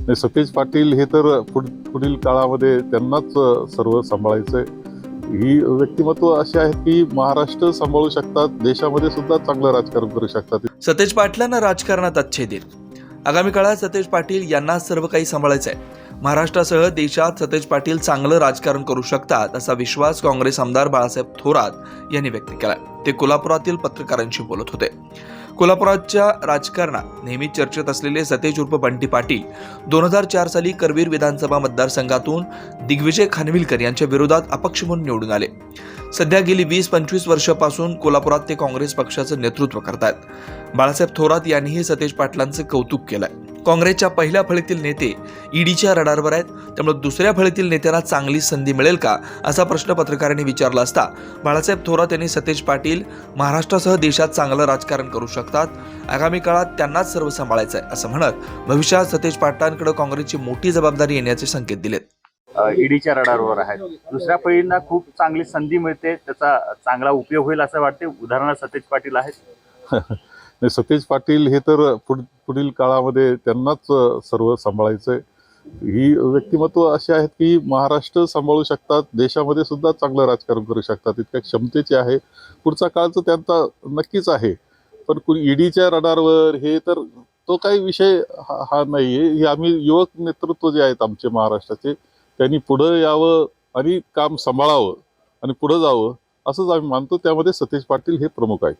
नाही, सतेज पाटील हे तर पुढ पुढील काळामध्ये त्यांनाच सर्व सांभाळायचंय. ही व्यक्तिमत्व अशी आहेत की महाराष्ट्र सांभाळू शकतात देशामध्ये सुद्धा चांगलं राजकारण करू शकतात. सतेज पाटलांना राजकारणात अच्छे देत. आगामी काळात सतेज पाटील यांना सर्व काही सांभाळायचं आहे महाराष्ट्रासह देशात सतेज पाटील चांगलं राजकारण करू शकतात असा विश्वास काँग्रेस आमदार बाळासाहेब थोरात यांनी व्यक्त केला ते कोल्हापुरातील पत्रकारांशी बोलत होते. कोल्हापुराच्या राजकारणात नेहमी चर्चेत असलेले सतेज उर्फ बंटी पाटील दोन हजार चार साली करवीर विधानसभा मतदारसंघातून दिग्विजय खानविलकर यांच्या विरोधात अपक्ष म्हणून निवडून आले. सध्या गेली वीस पंचवीस वर्षापासून कोल्हापुरात ते काँग्रेस पक्षाचं नेतृत्व करतायत. बाळासाहेब थोरात यांनीही सतेज पाटलांचं कौतुक केलंय. काँग्रेसच्या पहिल्या फळीतील नेते ईडीच्या रडारवर आहेत. त्यामुळे दुसऱ्या फळीतील नेत्यांना चांगली संधी मिळेल का? असा प्रश्न पत्रकारांनी विचारला असता. बाळासाहेब थोरात यांनी सतेज पाटील महाराष्ट्रासह देशात चांगलं राजकारण करू शकतात. आगामी काळात त्यांनाच सर्व सांभाळायचं आहे असं म्हणत भविष्यात सतेज पाटलांकडे काँग्रेसची मोठी जबाबदारी येण्याचे संकेत दिलेत. ईडीच्या रडारवर आहेत. दुसऱ्या पिढींना खूप चांगली संधी मिळते. त्याचा चांगला उपयोग होईल असं वाटते. उदाहरणार्थ सतेज पाटील आहेत. नाही, सतेज पाटील हे तर पुढ पुढील काळामध्ये त्यांनाच सर्व सर्व आहे ही व्यक्तिमत्व अशी आहेत की महाराष्ट्र सांभाळू शकतात देशामध्ये सुद्धा चांगलं राजकारण करू शकतात. इतक्या क्षमतेचे आहे. पुढचा काळचं त्यांचा नक्कीच आहे. पण कुणी ईडीच्या रडारवर हे तर तो काही विषय हा हा नाहीये. हे आम्ही युवक नेतृत्व जे आहेत आमचे महाराष्ट्राचे त्यांनी पुढं यावं आणि काम सांभाळावं आणि पुढं जावं असंच आम्ही मानतो. त्यामध्ये सतेज पाटील हे प्रमुख आहेत.